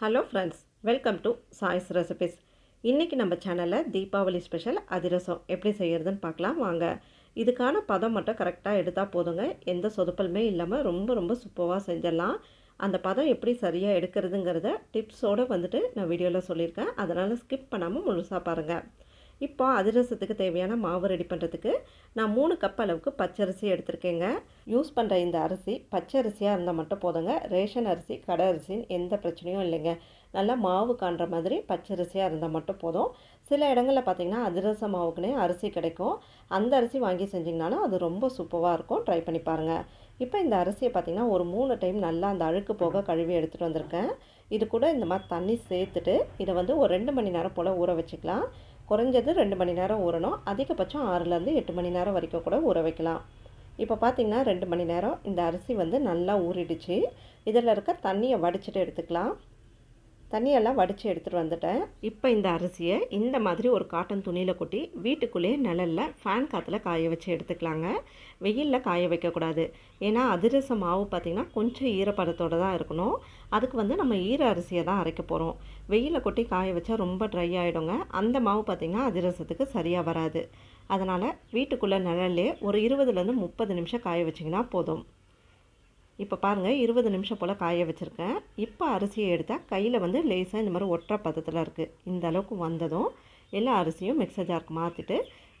Hello friends welcome to choice recipes இன்றைக்கி நம்ம சேனலில் தீபாவளி ஸ்பெஷல் அதிரசம் எப்படி செய்கிறதுன்னு பார்க்கலாம் வாங்க. இதுக்கான பதம் மட்டும் கரெக்டாக எடுத்தால் போதுங்க. எந்த சொதுப்பலுமே இல்லாமல் ரொம்ப ரொம்ப சூப்பராக செஞ்சிடலாம். அந்த பதம் எப்படி சரியாக எடுக்கிறதுங்கிறத டிப்ஸோடு வந்துட்டு நான் வீடியோவில் சொல்லியிருக்கேன். அதனால் ஸ்கிப் பண்ணாமல் முழுசாக பாருங்கள் இப்போ அதிரசத்துக்கு தேவையான மாவு ரெடி பண்ணுறதுக்கு நான் மூணு கப் அளவுக்கு பச்சரிசி எடுத்திருக்கேங்க. யூஸ் பண்ணுற இந்த அரிசி பச்சரிசியாக இருந்தால் மட்டும் போதுங்க. ரேஷன் அரிசி கடை அரிசின்னு எந்த பிரச்சனையும் இல்லைங்க. நல்லா மாவு காண்ற மாதிரி பச்சரிசியாக இருந்தால் மட்டும் போதும். சில இடங்களில் பார்த்திங்கன்னா அதிரச மாவுக்குனே அரிசி கிடைக்கும். அந்த அரிசி வாங்கி செஞ்சிங்கனாலும் அது ரொம்ப சூப்பராக இருக்கும். ட்ரை பண்ணி பாருங்கள் இப்போ இந்த அரிசியை பார்த்திங்கன்னா ஒரு மூணு டைம் நல்லா அந்த அழுக்கு போக கழுவி எடுத்துகிட்டு வந்திருக்கேன். இது கூட இந்த மாதிரி தண்ணி சேர்த்துட்டு இதை வந்து ஒரு ரெண்டு மணி நேரம் போல் ஊற வச்சுக்கலாம். குறைஞ்சது ரெண்டு மணி நேரம் ஊறணும். அதிகபட்சம் ஆறுலேருந்து எட்டு மணி நேரம் வரைக்கும் கூட ஊற வைக்கலாம். இப்போ பார்த்திங்கன்னா ரெண்டு மணி நேரம் இந்த அரிசி வந்து நல்லா ஊறிடுச்சு. இதில் இருக்க தண்ணியை வடிச்சிட்டு எடுத்துக்கலாம். தண்ணியெல்லாம் வடித்து எடுத்துகிட்டு வந்துட்டேன். இப்போ இந்த அரிசியை இந்த மாதிரி ஒரு காட்டன் துணியில் கொட்டி வீட்டுக்குள்ளேயே நிழலில் ஃபேன் காற்றுல காய வச்சு எடுத்துக்கலாங்க. வெயிலில் காய வைக்கக்கூடாது. ஏன்னா அதிரச மாவு பார்த்திங்கன்னா கொஞ்சம் ஈரப்பதத்தோடு தான் இருக்கணும். அதுக்கு வந்து நம்ம ஈர அரிசியை தான் அரைக்க போகிறோம் வெயிலில் கொட்டி காய வச்சா ரொம்ப ட்ரை ஆகிடுங்க அந்த மாவு பார்த்திங்கன்னா அதிரசத்துக்கு சரியாக வராது. அதனால் வீட்டுக்குள்ளே நிழல்லே ஒரு இருபதுலேருந்து முப்பது நிமிஷம் காய வச்சிங்கன்னா போதும். இப்போ பாருங்கள் இருபது நிமிஷம் போல் காய வச்சுருக்கேன். இப்போ அரிசியை எடுத்தால் கையில் வந்து லேசாக இந்த மாதிரி ஒற்றை பதத்தில் இருக்குது இந்த அளவுக்கு வந்ததும் எல்லா அரிசியும் மிக்சர் ஜாருக்கு மாற்றிட்டு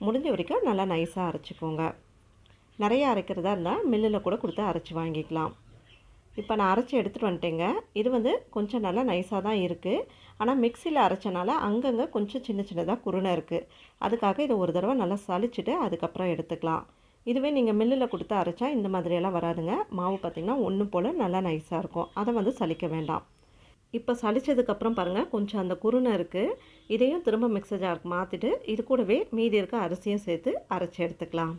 முடிஞ்ச வரைக்கும் நல்லா நைஸாக அரைச்சிக்கோங்க. நிறையா அரைக்கிறதா இருந்தால் மில்லில் கூட கொடுத்து அரைச்சி வாங்கிக்கலாம். இப்போ நான் அரைச்சி எடுத்துகிட்டு வந்துட்டேங்க. இது வந்து கொஞ்சம் நல்லா நைஸாக தான் இருக்குது ஆனால் மிக்சியில் அரைச்சனால அங்கங்கே கொஞ்சம் சின்ன சின்னதாக குருணை இருக்குது அதுக்காக இதை ஒரு தடவை நல்லா சளிச்சிட்டு அதுக்கப்புறம் எடுத்துக்கலாம். இதுவே நீங்கள் மில்லில் கொடுத்து அரைச்சா இந்த மாதிரியெல்லாம் வராதுங்க. மாவு பார்த்திங்கன்னா ஒன்று போல் நல்லா நைஸாக இருக்கும். அதை வந்து சலிக்க வேண்டாம். இப்போ சளிச்சதுக்கப்புறம் பாருங்கள் கொஞ்சம் அந்த குருணை இருக்குது இதையும் திரும்ப மிக்சர் ஜாருக்கு மாற்றிட்டு இது கூடவே மீதி இருக்க அரிசியும் சேர்த்து அரைச்சி எடுத்துக்கலாம்.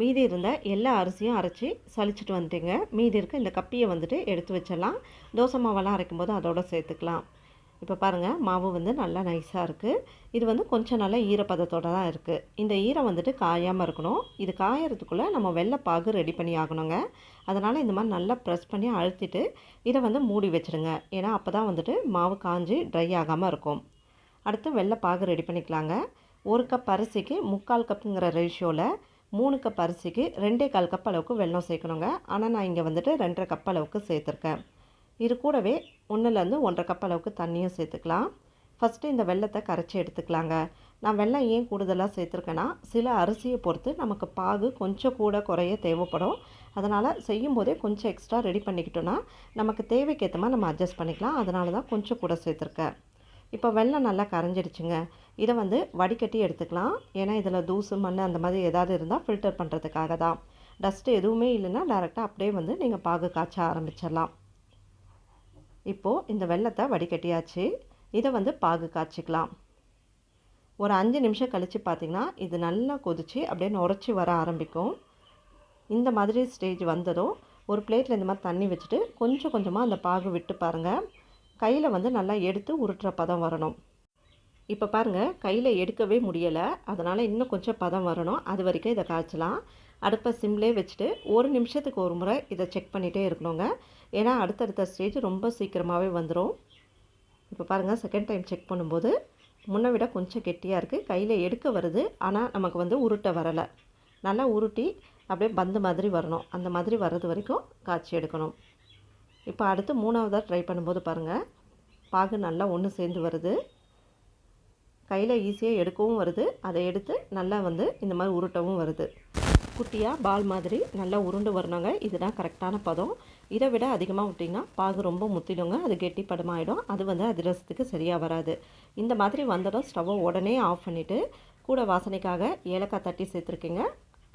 மீதி இருந்த எல்லா அரிசியும் அரைச்சி சளிச்சிட்டு வந்துட்டீங்க. மீதி இருக்க இந்த கப்பியை வந்துட்டு எடுத்து வச்சிடலாம். தோசை மாவெல்லாம் அரைக்கும் போது அதோட சேர்த்துக்கலாம். இப்போ பாருங்கள் மாவு வந்து நல்லா நைஸாக இருக்குது இது வந்து கொஞ்சம் நல்லா ஈரப்பதத்தோடு தான் இருக்குது இந்த ஈரம் வந்துட்டு காயாமல் இருக்கணும். இது காயறதுக்குள்ளே நம்ம வெள்ளைப்பாகு ரெடி பண்ணி ஆகணுங்க. அதனால் இந்த மாதிரி நல்லா ப்ரெஸ் பண்ணி அழுத்திட்டு இதை வந்து மூடி வச்சுடுங்க ஏன்னா அப்போ தான் வந்துட்டு மாவு காஞ்சி ட்ரை ஆகாமல் இருக்கும். அடுத்து வெள்ளைப்பாகு ரெடி பண்ணிக்கலாங்க. ஒரு கப் அரிசிக்கு முக்கால் கப்புங்கிற ரேஷியோவில் மூணு கப் அரிசிக்கு ரெண்டே கால் கப் அளவுக்கு வெள்ளம் சேர்க்கணுங்க. ஆனால் நான் இங்கே வந்துட்டு ரெண்டரை கப் அளவுக்கு சேர்த்துருக்கேன். இது கூடவே ஒன்றுலேருந்து ஒன்றரை கப் அளவுக்கு தண்ணியும் சேர்த்துக்கலாம். ஃபஸ்ட்டு இந்த வெள்ளத்தை கரைச்சி எடுத்துக்கலாங்க. நான் வெள்ளம் ஏன் கூடுதலாக சேர்த்துருக்கேன்னா சில அரிசியை பொறுத்து நமக்கு பாகு கொஞ்சம் கூட குறைய தேவைப்படும். அதனால் செய்யும் போதே கொஞ்சம் எக்ஸ்ட்ரா ரெடி பண்ணிக்கிட்டோன்னா நமக்கு தேவைக்கேற்ற மாதிரி நம்ம அட்ஜஸ்ட் பண்ணிக்கலாம். அதனால தான் கொஞ்சம் கூட சேர்த்துருக்கேன். இப்போ வெள்ளம் நல்லா கரைஞ்சிடுச்சுங்க. இதை வந்து வடிகட்டி எடுத்துக்கலாம். ஏன்னா இதில் தூசு மண் அந்த மாதிரி ஏதாவது இருந்தால் ஃபில்டர் பண்ணுறதுக்காக தான். டஸ்ட்டு எதுவுமே இல்லைன்னா டேரெக்டாக அப்படியே வந்து நீங்கள் பாகு காய்ச்ச ஆரம்பிச்சிடலாம். இப்போது இந்த வெள்ளத்தை வடிகட்டியாச்சு. இதை வந்து பாகு காய்ச்சிக்கலாம். ஒரு அஞ்சு நிமிஷம் கழித்து பார்த்திங்கன்னா இது நல்லா கொதித்து அப்படியே நுரைச்சி வர ஆரம்பிக்கும். இந்த மாதிரி ஸ்டேஜ் வந்ததும் ஒரு பிளேட்டில் இந்த மாதிரி தண்ணி வச்சுட்டு கொஞ்சம் கொஞ்சமாக அந்த பாகு விட்டு பாருங்கள் கையில் வந்து நல்லா எடுத்து உருட்டுற பதம் வரணும். இப்போ பாருங்கள் கையில் எடுக்கவே முடியலை. அதனால் இன்னும் கொஞ்சம் பதம் வரணும். அது வரைக்கும் இதை காய்ச்சலாம். அடுப்பை சிம்லே வச்சுட்டு ஒரு நிமிஷத்துக்கு ஒரு முறை இதை செக் பண்ணிகிட்டே இருக்கணுங்க. ஏன்னா அடுத்தடுத்த ஸ்டேஜ் ரொம்ப சீக்கிரமாகவே வந்துடும் இப்போ பாருங்கள் செகண்ட் டைம் செக் பண்ணும்போது முன்னை விட கொஞ்சம் கெட்டியாக இருக்குது கையில் எடுக்க வருது ஆனால் நமக்கு வந்து உருட்ட வரலை. நல்லா உருட்டி அப்படியே பந்து மாதிரி வரணும். அந்த மாதிரி வர்றது வரைக்கும் காய்ச்சி எடுக்கணும். இப்போ அடுத்து மூணாவதாக ட்ரை பண்ணும்போது பாருங்கள் பாகு நல்லா ஒன்று சேர்ந்து வருது. கையில் ஈஸியாக எடுக்கவும் வருது. அதை எடுத்து நல்லா வந்து இந்த மாதிரி உருட்டவும் வருது. குட்டியாக பால் மாதிரி நல்லா உருண்டு வரணுங்க. இதுதான் கரெக்டான பதம். இதை விட அதிகமாக விட்டிங்கன்னா பாகு ரொம்ப முத்திடுங்க. அது கெட்டி படமாயிடும் அது வந்து அதிரசத்துக்கு சரியாக வராது. இந்த மாதிரி வந்ததும் ஸ்டவ்வை உடனே ஆஃப் பண்ணிவிட்டு கூட வாசனைக்காக ஏலக்காய் தட்டி சேர்த்துருக்கீங்க.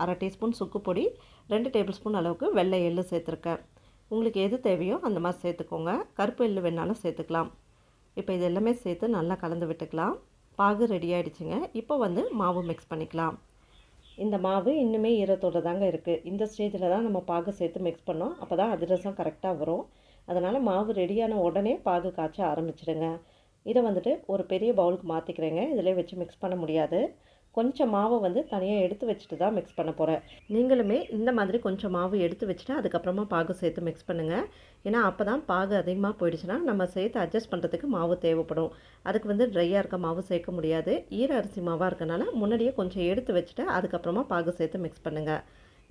அரை டீஸ்பூன் சுக்கு பொடி ரெண்டு டேபிள் ஸ்பூன் அளவுக்கு வெள்ளை எள்ளு சேர்த்துருக்கேன். உங்களுக்கு எது தேவையோ அந்த மாதிரி சேர்த்துக்கோங்க. கருப்பு எள்ளு வேணாலும் சேர்த்துக்கலாம். இப்போ இது எல்லாமே சேர்த்து நல்லா கலந்து விட்டுக்கலாம். பாகு ரெடி ஆகிடுச்சிங்க இப்போ வந்து மாவு மிக்ஸ் பண்ணிக்கலாம். இந்த மாவு இன்னுமே ஈரத்தோடு தாங்க இருக்குது இந்த ஸ்டேஜில் தான் நம்ம பாகு சேர்த்து மிக்ஸ் பண்ணோம். அப்போ தான் அதிரசம் கரெக்டாக வரும். அதனால் மாவு ரெடியான உடனே பாகு காய்ச்ச ஆரம்பிச்சிடுங்க. இதை வந்துட்டு ஒரு பெரிய பவுலுக்கு மாற்றிக்கிறேங்க இதிலே வச்சு மிக்ஸ் பண்ண முடியாது. கொஞ்சம் மாவை வந்து தனியாக எடுத்து வச்சுட்டு தான் மிக்ஸ் பண்ண போகிறேன் நீங்களுமே இந்த மாதிரி கொஞ்சம் மாவு எடுத்து வச்சுட்டு அதுக்கப்புறமா பாகு சேர்த்து மிக்ஸ் பண்ணுங்கள் ஏன்னா அப்போ தான் பாகு அதிகமாக போயிடுச்சுன்னா நம்ம சேர்த்து அட்ஜஸ்ட் பண்ணுறதுக்கு மாவு தேவைப்படும். அதுக்கு வந்து ட்ரையாக இருக்க மாவு சேர்க்க முடியாது. ஈர அரிசி மாவாக இருக்கனால முன்னாடியே கொஞ்சம் எடுத்து வச்சுட்டு அதுக்கப்புறமா பாகு சேர்த்து மிக்ஸ் பண்ணுங்கள்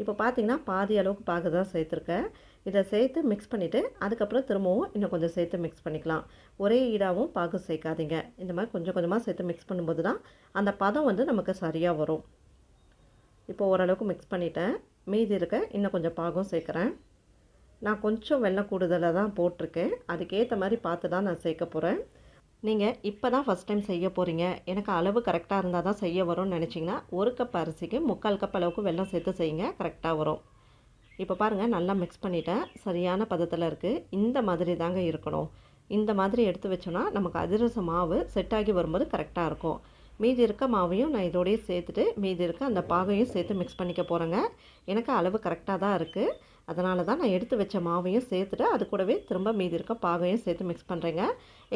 இப்போ பார்த்தீங்கன்னா பாதி அளவுக்கு பாகு தான் சேர்த்துருக்கேன். இதை சேர்த்து மிக்ஸ் பண்ணிவிட்டு அதுக்கப்புறம் திரும்பவும் இன்னும் கொஞ்சம் சேர்த்து மிக்ஸ் பண்ணிக்கலாம். ஒரே ஈடாகவும் பாகு சேர்க்காதீங்க. இந்த மாதிரி கொஞ்சம் கொஞ்சமாக சேர்த்து மிக்ஸ் பண்ணும்போது தான் அந்த பதம் வந்து நமக்கு சரியாக வரும். இப்போ ஓரளவுக்கு மிக்ஸ் பண்ணிவிட்டேன் மீதி இருக்க இன்னும் கொஞ்சம் பாகும் சேர்க்குறேன். நான் கொஞ்சம் வெள்ளம் கூடுதலாக தான் போட்டிருக்கேன். அதுக்கேற்ற மாதிரி பார்த்து தான் நான் சேர்க்க போகிறேன் நீங்கள் இப்போ தான் ஃபஸ்ட் டைம் செய்ய போகிறீங்க எனக்கு அளவு கரெக்டாக இருந்தால் தான் செய்ய வரும்னு நினச்சிங்கன்னா ஒரு கப் அரிசிக்கு முக்கால் கப் அளவுக்கு வெள்ளம் சேர்த்து செய்யுங்க. கரெக்டாக வரும். இப்போ பாருங்கள் நல்லா மிக்ஸ் பண்ணிவிட்டேன் சரியான பதத்தில் இருக்குது இந்த மாதிரி தாங்க இருக்கணும். இந்த மாதிரி எடுத்து வச்சோன்னா நமக்கு அதிரச மாவு செட் ஆகி வரும்போது கரெக்டாக இருக்கும். மீதி இருக்க மாவையும் நான் இதோடய சேர்த்துட்டு மீதி இருக்க அந்த பாகையும் சேர்த்து மிக்ஸ் பண்ணிக்க போகிறேங்க எனக்கு அளவு கரெக்டாக தான் இருக்குது அதனால தான் நான் எடுத்து வச்ச மாவையும் சேர்த்துட்டு அது கூடவே திரும்ப மீதி இருக்க பாகையும் சேர்த்து மிக்ஸ் பண்ணுறேங்க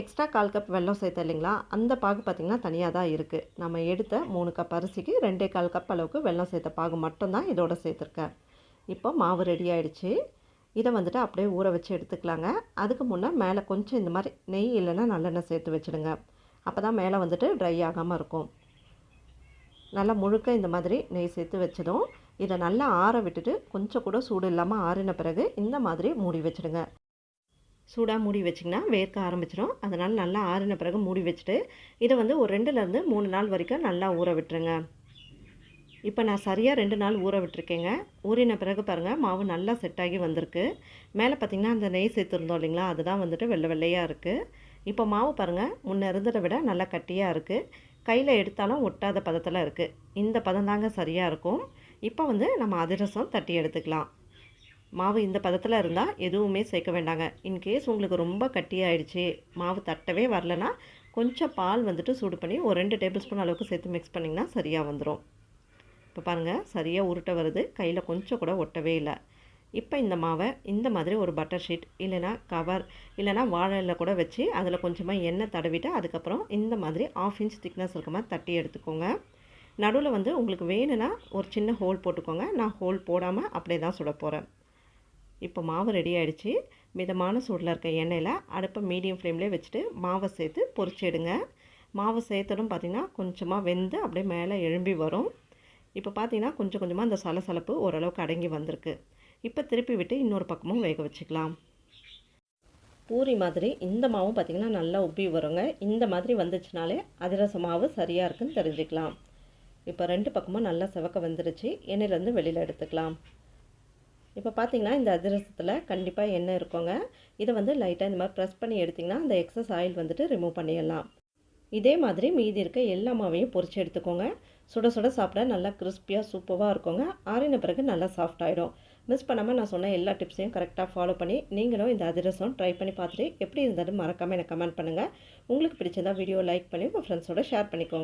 எக்ஸ்ட்ரா கால் கப் வெல்லம் சேர்த்து இல்லைங்களா? அந்த பாகு பார்த்திங்கன்னா தனியாக தான் இருக்குது நம்ம எடுத்த மூணு கப் அரிசிக்கு ரெண்டே கால் கப் அளவுக்கு வெள்ளம் சேர்த்த பாகு மட்டும்தான் இதோட சேர்த்துருக்கேன். இப்போ மாவு ரெடி ஆகிடுச்சு இதை வந்துட்டு அப்படியே ஊற வச்சு எடுத்துக்கலாங்க. அதுக்கு முன்னே மேலே கொஞ்சம் இந்த மாதிரி நெய் இல்லைன்னா நல்லெண்ணெய் சேர்த்து வச்சுடுங்க. அப்போ தான் மேலே வந்துட்டு ட்ரை ஆகாமல் இருக்கும். நல்லா முழுக்க இந்த மாதிரி நெய் சேர்த்து வச்சதும் இதை நல்லா ஆற விட்டுட்டு கொஞ்சம் கூட சூடு இல்லாமல் ஆறின பிறகு இந்த மாதிரி மூடி வச்சுடுங்க. சூடாக மூடி வச்சிங்கன்னா வேர்க்க ஆரம்பிச்சிடும். அதனால் நல்லா ஆறின பிறகு மூடி வச்சுட்டு இதை வந்து ஒரு ரெண்டுலேருந்து மூணு நாள் வரைக்கும் நல்லா ஊற விட்டுருங்க. இப்போ நான் சரியாக ரெண்டு நாள் ஊற விட்டுருக்கேங்க. ஊறின பிறகு பாருங்கள் மாவு நல்லா செட் ஆகி வந்திருக்கு. மேலே பார்த்திங்கன்னா அந்த நெய் சேர்த்துருந்தோம் இல்லைங்களா? அதுதான் வந்துட்டு வெள்ளை வெள்ளையாக இருக்குது இப்போ மாவு பாருங்கள் முன்னே இருந்ததை விட நல்லா கட்டியாக இருக்குது கையில் எடுத்தாலும் ஒட்டாத பதத்தில் இருக்குது இந்த பதம் தாங்க சரியாக இருக்கும். இப்போ வந்து நம்ம அதிரசம் தட்டி எடுத்துக்கலாம். மாவு இந்த பதத்தில் இருந்தால் எதுவுமே சேர்க்க வேண்டாங்க. இன்கேஸ் உங்களுக்கு ரொம்ப கட்டியாயிடுச்சு மாவு தட்டவே வரலனா கொஞ்சம் பால் வந்துட்டு சூடு பண்ணி ஒரு ரெண்டு டேபிள் ஸ்பூன் அளவுக்கு சேர்த்து மிக்ஸ் பண்ணிங்கன்னா சரியாக வந்துடும் இப்போ பாருங்கள் சரியாக உருட்ட வருது. கையில் கொஞ்சம் கூட ஒட்டவே இல்லை. இப்போ இந்த மாவை இந்த மாதிரி ஒரு பட்டர் ஷீட் இல்லைனா கவர் இல்லைனா வாழையில் கூட வச்சு அதில் கொஞ்சமாக எண்ணெய் தடவிட்டு அதுக்கப்புறம் இந்த மாதிரி ஆஃப் இன்ச் திக்னஸ் இருக்க மாதிரி தட்டி எடுத்துக்கோங்க. நடுவில் வந்து உங்களுக்கு வேணும்னா ஒரு சின்ன ஹோல் போட்டுக்கோங்க. நான் ஹோல் போடாமல் அப்படியே தான் சுட போகிறேன் இப்போ மாவு ரெடி ஆகிடுச்சு மிதமான சூடில் இருக்க எண்ணெயில் அடுப்பை மீடியம் ஃப்ளேம்லேயே வச்சுட்டு மாவை சேர்த்து பொரிச்சிடுங்க மாவு சேர்த்ததும் பார்த்திங்கன்னா கொஞ்சமாக வெந்து அப்படியே மேலே எழும்பி வரும். இப்போ பார்த்தீங்கன்னா கொஞ்சம் கொஞ்சமாக அந்த சலசலப்பு ஓரளவுக்கு அடங்கி வந்திருக்கு. இப்போ திருப்பி விட்டு இன்னொரு பக்கமும் வேக வச்சுக்கலாம். பூரி மாதிரி இந்த மாவும் பார்த்திங்கன்னா நல்லா உப்பி வருங்க. இந்த மாதிரி வந்துச்சுனாலே அதிரச மாவு சரியாக இருக்குன்னு தெரிஞ்சுக்கலாம். இப்போ ரெண்டு பக்கமும் நல்லா செவக்க வந்துருச்சு. எண்ணெயிலேருந்து வெளியில் எடுத்துக்கலாம். இப்போ பார்த்தீங்கன்னா இந்த அதிரசத்தில் கண்டிப்பாக எண்ணெய் இருக்கோங்க. இதை வந்து லைட்டாக இந்த மாதிரி ப்ரெஸ் பண்ணி எடுத்திங்கன்னா அந்த எக்ஸஸ் ஆயில் வந்துட்டு ரிமூவ் பண்ணிடலாம். இதே மாதிரி மீதி இருக்க எல்லா மாவையும் பொரித்து எடுத்துக்கோங்க. சுட சுட சாப்பிட நல்லா கிறிஸ்பியாக சூப்பராக இருக்குங்க. ஆறின பிறகு நல்லா சாஃப்ட் ஆகிடும் மிஸ் பண்ணாமல் நான் சொன்ன எல்லா டிப்ஸையும் கரெக்டாக ஃபாலோ பண்ணி நீங்களும் இந்த அதிரசம் ட்ரை பண்ணி பார்த்துட்டு எப்படி இருந்தாலும் மறக்காமல் எனக்கு கமெண்ட் பண்ணுங்கள் உங்களுக்கு பிடிச்சதா வீடியோ லைக் பண்ணி உங்கள் ஃப்ரெண்ட்ஸோட ஷேர் பண்ணிக்கோங்க.